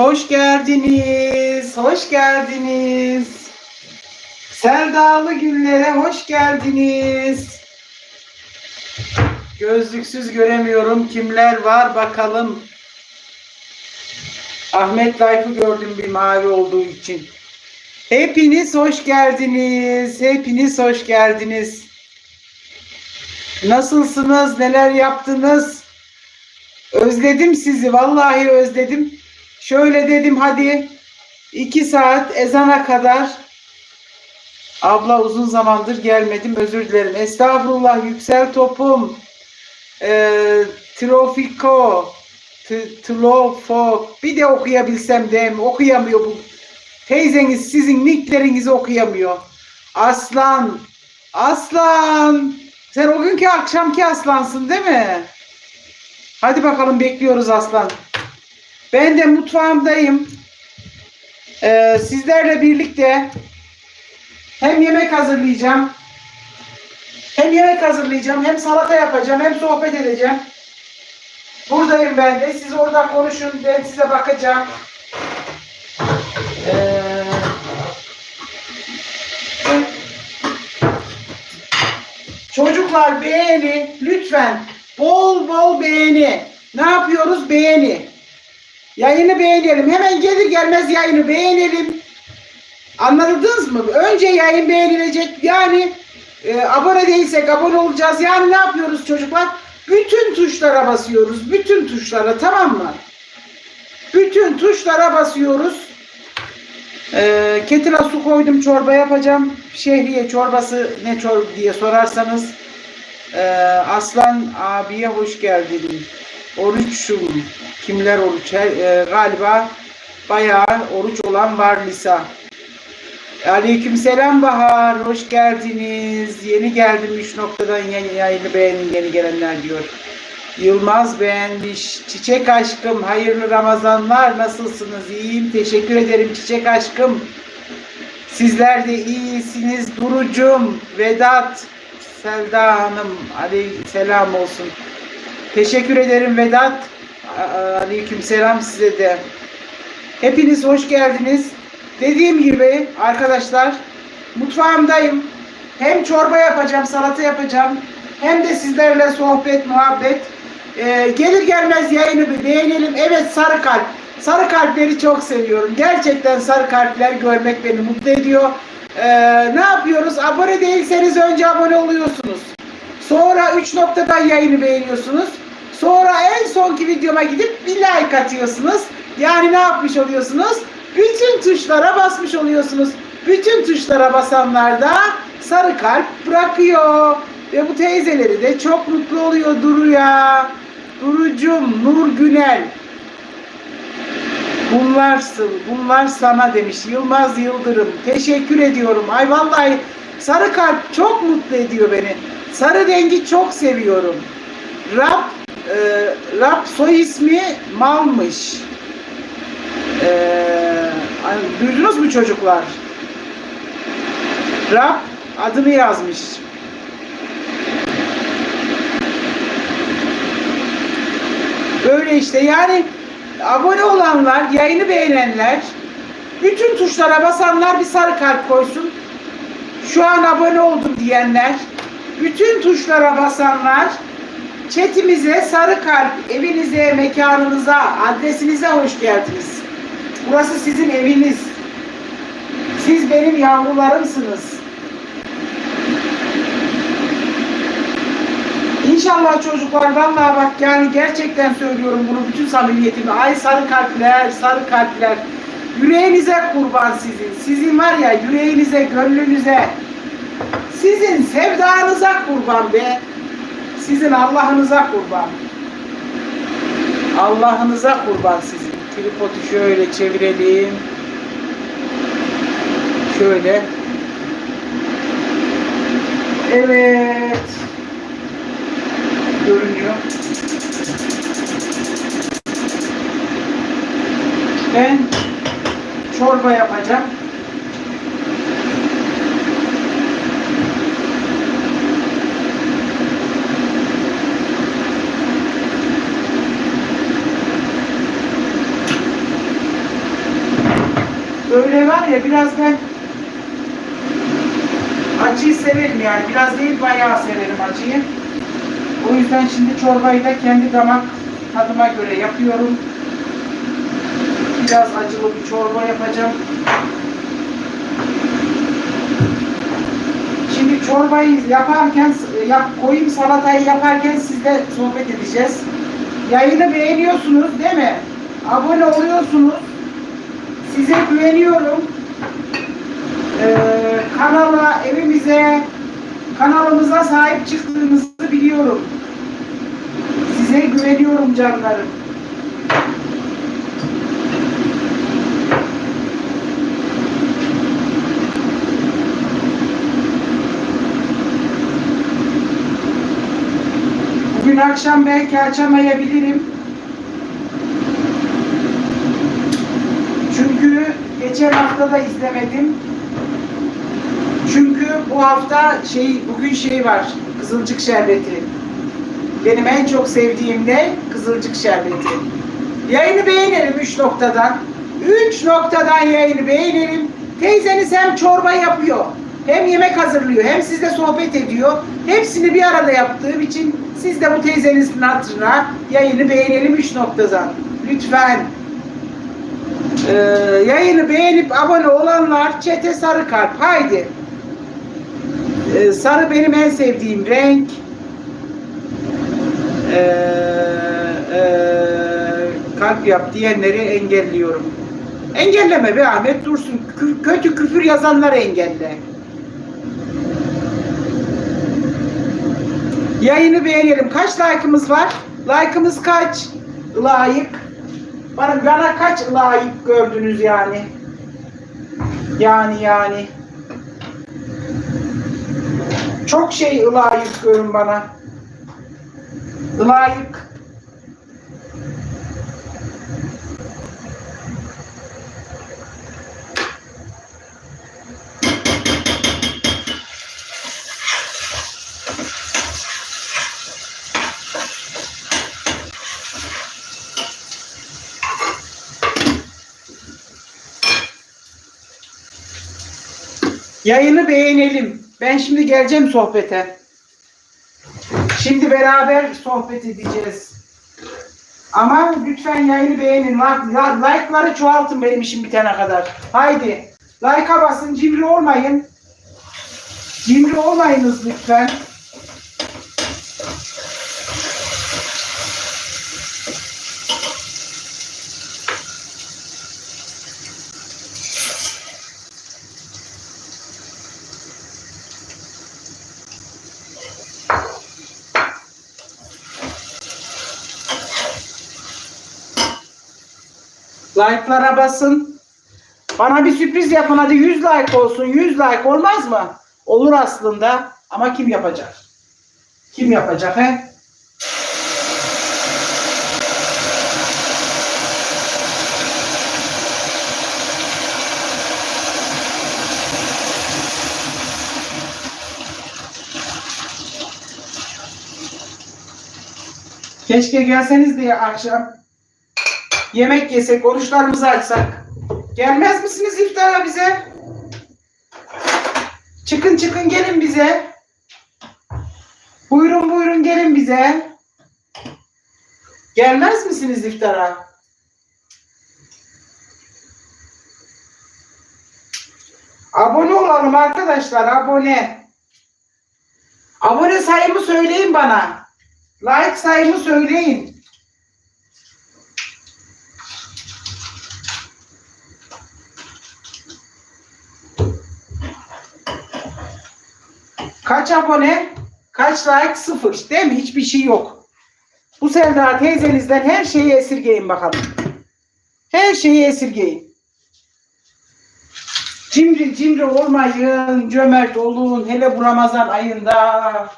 Hoş geldiniz, hoş geldiniz. Sevdalı günlere hoş geldiniz. Gözlüksüz göremiyorum kimler var bakalım. Ahmet Life'ı gördüm bir mavi olduğu için. Hepiniz hoş geldiniz. Hepiniz hoş geldiniz. Nasılsınız? Neler yaptınız? Özledim sizi. Vallahi özledim. Şöyle dedim hadi iki saat ezana kadar abla uzun zamandır gelmedim özür dilerim. Estağfurullah yüksel topum. Ee, trofiko. Tlofo. Bir de okuyabilsem de okuyamıyor bu. Teyzeniz sizin nicklerinizi okuyamıyor. Aslan. Aslan. Sen o günkü akşamki aslansın değil mi? Hadi bakalım bekliyoruz aslan. Ben de mutfağımdayım. Ee, sizlerle birlikte hem yemek hazırlayacağım. Hem yemek hazırlayacağım, hem salata yapacağım, hem sohbet edeceğim. Buradayım ben de. Siz orada konuşun, ben size bakacağım. Ee, Çocuklar beğeni lütfen. Bol bol beğeni. Ne yapıyoruz? Beğeni. Yayını beğenelim. Hemen gelir gelmez yayını beğenelim. Anladınız mı? Önce yayın beğenilecek. Yani e, abone değilsek abone olacağız. Yani ne yapıyoruz çocuklar? Bütün tuşlara basıyoruz. Bütün tuşlara tamam mı? Bütün tuşlara basıyoruz. E, ketile su koydum çorba yapacağım. Şehriye çorbası ne çorba diye sorarsanız e, Aslan abiye hoş geldin. Oruçum. Kimler oruç? E, galiba bayağı oruç olan var Lisa. Aleyküm selam Bahar. Hoş geldiniz. Yeni geldim 3 noktadan yeni yayını beğenin yeni gelenler diyor. Yılmaz beğenmiş. Çiçek aşkım hayırlı Ramazanlar. Nasılsınız? İyiyim. Teşekkür ederim çiçek aşkım. Sizler de iyisiniz. Durucum, Vedat, Selda Hanım. Aleyküm selam olsun. Teşekkür ederim Vedat. Aleyküm selam size de. Hepiniz hoş geldiniz. Dediğim gibi arkadaşlar mutfağımdayım. Hem çorba yapacağım, salata yapacağım. Hem de sizlerle sohbet, muhabbet. Ee, gelir gelmez yayını bir beğenelim. Evet sarı kalp. Sarı kalpleri çok seviyorum. Gerçekten sarı kalpler görmek beni mutlu ediyor. Ee, ne yapıyoruz? Abone değilseniz önce abone oluyorsunuz. Sonra 3 noktadan yayını beğeniyorsunuz. Sonra en sonki videoma gidip bir like atıyorsunuz. Yani ne yapmış oluyorsunuz? Bütün tuşlara basmış oluyorsunuz. Bütün tuşlara basanlar da sarı kalp bırakıyor. Ve bu teyzeleri de çok mutlu oluyor Duru ya. Durucum, Nur Günel. Bunlarsın, bunlar sana demiş Yılmaz Yıldırım. Teşekkür ediyorum. Ay vallahi sarı kalp çok mutlu ediyor beni. Sarı rengi çok seviyorum. Rab, e, Rab soy ismi Malmış. E, duydunuz mu çocuklar? Rab adını yazmış. Böyle işte yani abone olanlar, yayını beğenenler, bütün tuşlara basanlar bir sarı kalp koysun. Şu an abone oldum diyenler, bütün tuşlara basanlar, chatimize sarı kalp, evinize, mekanınıza, adresinize hoş geldiniz. Burası sizin eviniz. Siz benim yavrularımsınız. İnşallah çocuklar vallahi bak yani gerçekten söylüyorum bunu bütün samimiyetimle. Ay sarı kalpler, sarı kalpler. Yüreğinize kurban sizin. Sizin var ya yüreğinize, gönlünüze. Sizin sevdanıza kurban be. Sizin Allah'ınıza kurban. Allah'ınıza kurban sizin. Tripodu şöyle çevirelim. Şöyle. Evet görünüyor. Ben çorba yapacağım. Ya biraz ben acıyı severim yani. Biraz değil bayağı severim acıyı. O yüzden şimdi çorbayı da kendi damak tadıma göre yapıyorum. Biraz acılı bir çorba yapacağım. Şimdi çorbayı yaparken, yap, koyayım salatayı yaparken sizle sohbet edeceğiz. Yayını beğeniyorsunuz değil mi? Abone oluyorsunuz. Size güveniyorum. Ee, kanala, evimize, kanalımıza sahip çıktığınızı biliyorum. Size güveniyorum canlarım. Bugün akşam belki açamayabilirim. Çünkü geçen hafta da izlemedim. Çünkü bu hafta şey bugün şey var. Kızılcık şerbeti. Benim en çok sevdiğim ne? Kızılcık şerbeti. Yayını beğenelim 3 noktadan. 3 noktadan yayını beğenelim. Teyzeniz hem çorba yapıyor, hem yemek hazırlıyor, hem sizle sohbet ediyor. Hepsini bir arada yaptığım için siz de bu teyzenizin hatırına yayını beğenelim 3 noktadan. Lütfen. Ee, yayını beğenip abone olanlar çete sarı kalp. Haydi. Ee, sarı benim en sevdiğim renk. Ee, e, kalp yap diyenleri engelliyorum. Engelleme be Ahmet dursun. Kü- kötü küfür yazanları engelle. Yayını beğenelim. Kaç like'ımız var? Like'ımız kaç? Layık. Bana, bana kaç layık gördünüz yani? Yani yani. Çok şey layık görün bana. Layık. Yayını beğenelim. Ben şimdi geleceğim sohbete. Şimdi beraber sohbet edeceğiz. Ama lütfen yayını beğenin. Like- like- Like'ları çoğaltın benim işim bitene kadar. Haydi. Like'a basın. Cimri olmayın. Cimri olmayınız lütfen. Like'lara basın. Bana bir sürpriz yapın hadi 100 like olsun. 100 like olmaz mı? Olur aslında ama kim yapacak? Kim yapacak he? Keşke gelseniz diye akşam yemek yesek, oruçlarımızı açsak. Gelmez misiniz iftara bize? Çıkın çıkın gelin bize. Buyurun buyurun gelin bize. Gelmez misiniz iftara? Abone olalım arkadaşlar, abone. Abone sayımı söyleyin bana. Like sayımı söyleyin. Kaç abone? Kaç like? Sıfır. Değil mi? Hiçbir şey yok. Bu Selda teyzenizden her şeyi esirgeyin bakalım. Her şeyi esirgeyin. Cimri cimri olmayın, cömert olun. Hele bu Ramazan ayında.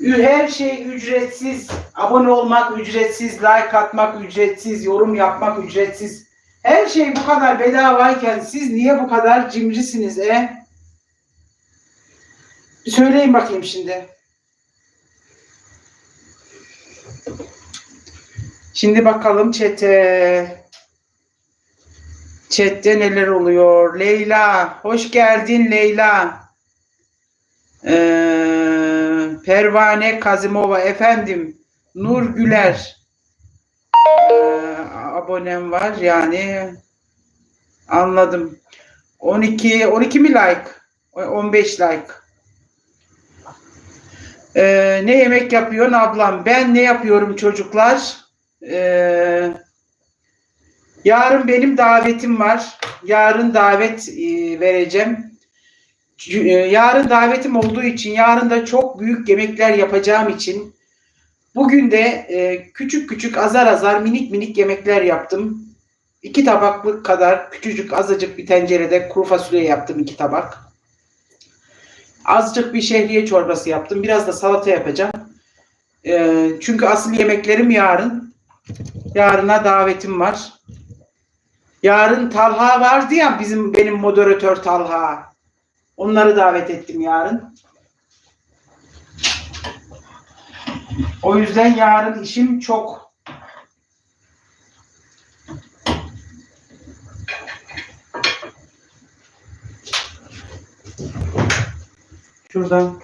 Her şey ücretsiz. Abone olmak ücretsiz, like atmak ücretsiz, yorum yapmak ücretsiz. Her şey bu kadar bedavayken siz niye bu kadar cimrisiniz e? Söyleyin bakayım şimdi. Şimdi bakalım çete. Chat'te neler oluyor? Leyla, hoş geldin Leyla. Ee, Pervane Kazimova efendim. Nur Güler. Ee, abonem var yani. Anladım. 12 12 mi like? 15 like. Ee, ne yemek yapıyorsun ablam? Ben ne yapıyorum çocuklar? Ee, yarın benim davetim var. Yarın davet e, vereceğim. E, Yarın davetim olduğu için, yarın da çok büyük yemekler yapacağım için bugün de e, küçük küçük azar azar minik minik yemekler yaptım. İki tabaklık kadar küçücük azıcık bir tencerede kuru fasulye yaptım iki tabak. Azıcık bir şehriye çorbası yaptım. Biraz da salata yapacağım. E, çünkü asıl yemeklerim yarın. Yarına davetim var. Yarın Talha vardı ya bizim benim moderatör Talha. Onları davet ettim yarın. O yüzden yarın işim çok. Şuradan.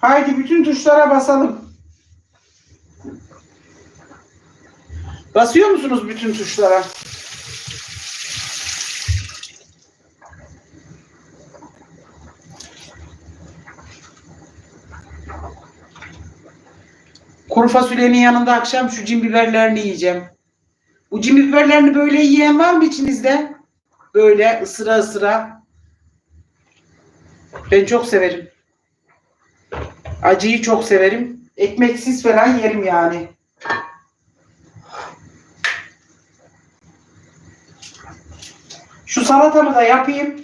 Haydi bütün tuşlara basalım. Basıyor musunuz bütün tuşlara? Kuru fasulyenin yanında akşam şu cin biberlerini yiyeceğim. Bu cin biberlerini böyle yiyen var mı içinizde? Böyle ısıra ısıra. Ben çok severim. Acıyı çok severim. Ekmeksiz falan yerim yani. Şu salatamı da yapayım.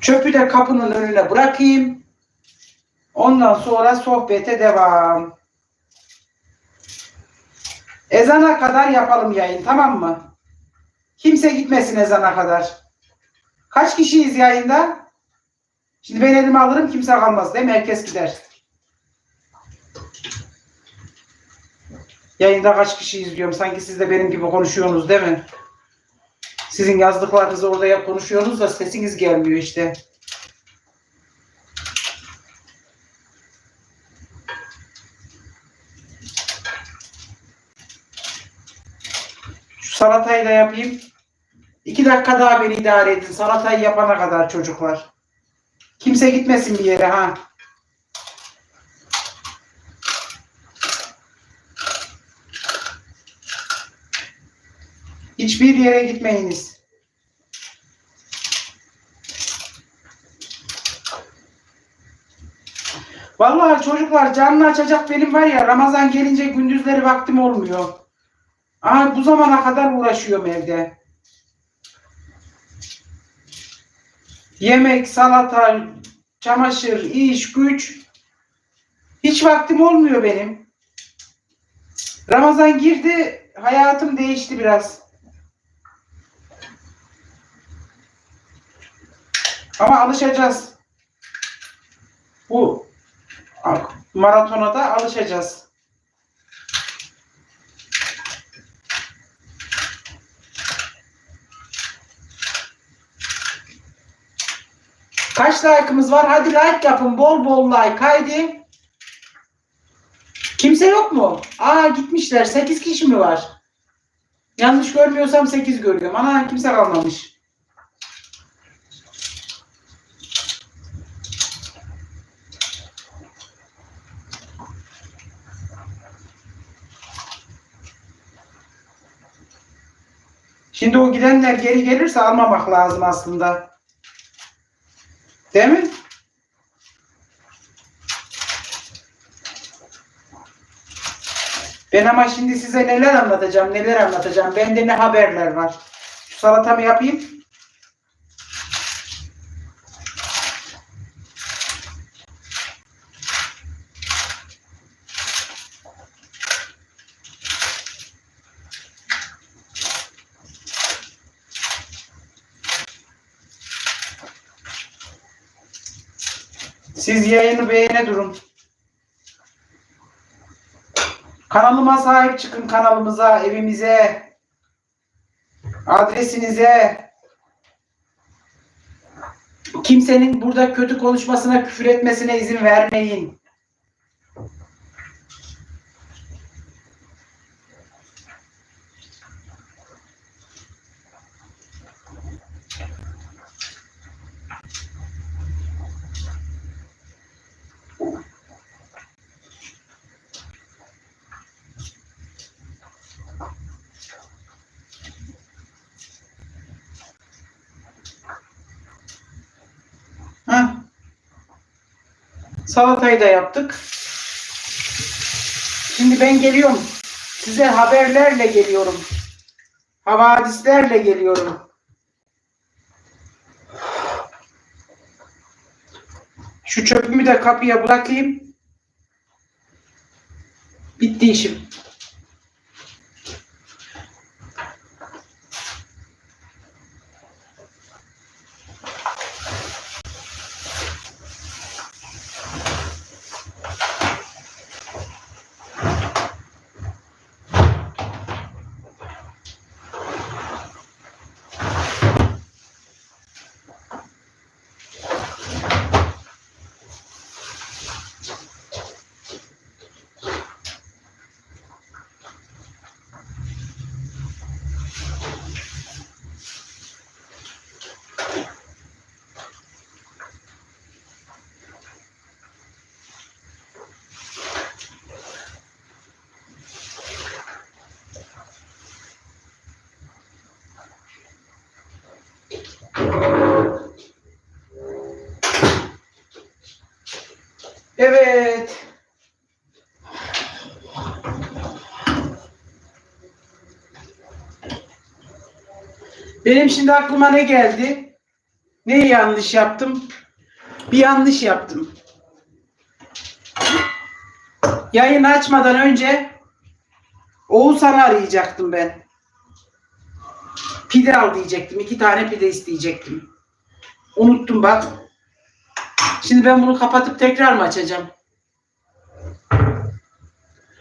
Çöpü de kapının önüne bırakayım. Ondan sonra sohbete devam. Ezana kadar yapalım yayın tamam mı? Kimse gitmesin ezana kadar. Kaç kişiyiz yayında? Şimdi ben elime alırım kimse kalmaz değil mi? Herkes gider. Yayında kaç kişi izliyorum? Sanki siz de benim gibi konuşuyorsunuz değil mi? Sizin yazdıklarınızı orada konuşuyorsunuz da sesiniz gelmiyor işte. Salatayı da yapayım. İki dakika daha beni idare edin. Salatayı yapana kadar çocuklar. Kimse gitmesin bir yere ha. Hiçbir yere gitmeyiniz. Vallahi çocuklar canını açacak benim var ya Ramazan gelince gündüzleri vaktim olmuyor. Aa, bu zamana kadar uğraşıyorum evde. Yemek, salata, çamaşır, iş, güç. Hiç vaktim olmuyor benim. Ramazan girdi, hayatım değişti biraz. Ama alışacağız. Bu maratona da alışacağız. Kaç like'ımız var? Hadi like yapın. Bol bol like. Haydi. Kimse yok mu? Aa gitmişler. 8 kişi mi var? Yanlış görmüyorsam 8 görüyorum. Ana kimse kalmamış. Şimdi o gidenler geri gelirse almamak lazım aslında. Değil mi? Ben ama şimdi size neler anlatacağım, neler anlatacağım. Bende ne haberler var. Şu salatamı yapayım. Siz yayını beğene durun. Kanalıma sahip çıkın kanalımıza, evimize, adresinize. Kimsenin burada kötü konuşmasına, küfür etmesine izin vermeyin. Salatayı da yaptık. Şimdi ben geliyorum. Size haberlerle geliyorum. Havadislerle geliyorum. Şu çöpümü de kapıya bırakayım. Bitti işim. Evet. Benim şimdi aklıma ne geldi? Ne yanlış yaptım? Bir yanlış yaptım. Yayın açmadan önce Oğuzhan'ı arayacaktım ben. Pide al diyecektim. İki tane pide isteyecektim. Unuttum bak. Şimdi ben bunu kapatıp tekrar mı açacağım?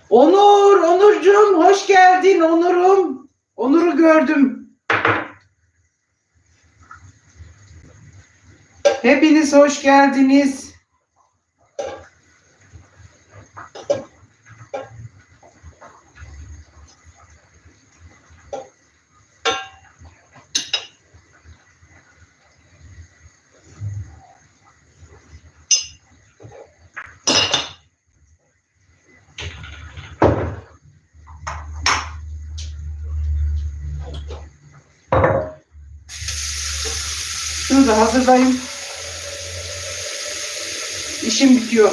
Onur, Onurcuğum hoş geldin Onur'um. Onur'u gördüm. Hepiniz hoş geldiniz. Da hazırlayayım. İşim bitiyor.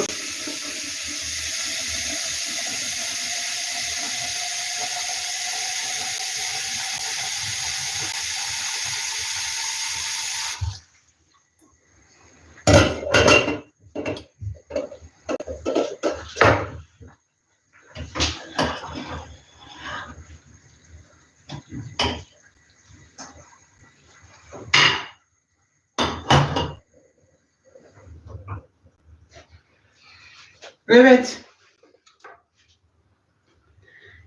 Evet.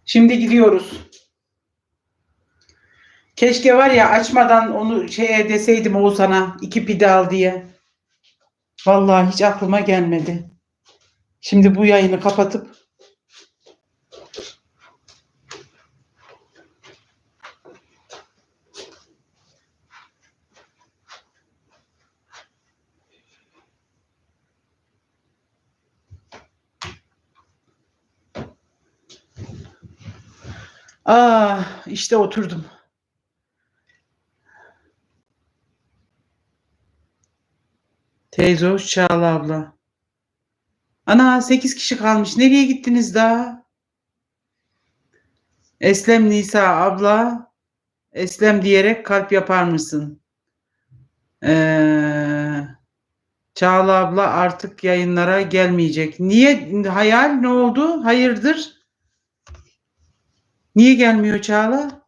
Şimdi gidiyoruz. Keşke var ya açmadan onu şeye deseydim Oğuzhan'a iki pide al diye. Vallahi hiç aklıma gelmedi. Şimdi bu yayını kapatıp Ah işte oturdum. Teyze hoş Çağla abla. Ana 8 kişi kalmış. Nereye gittiniz daha? Eslem Nisa abla. Eslem diyerek kalp yapar mısın? Ee, Çağla abla artık yayınlara gelmeyecek. Niye? Hayal ne oldu? Hayırdır? Niye gelmiyor Çağla?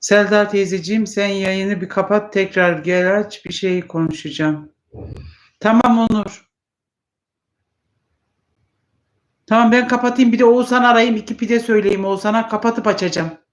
Selda teyzeciğim sen yayını bir kapat tekrar gel aç bir şey konuşacağım. Tamam Onur. Tamam ben kapatayım bir de Oğuzhan arayayım iki pide söyleyeyim Oğuzhan'a kapatıp açacağım.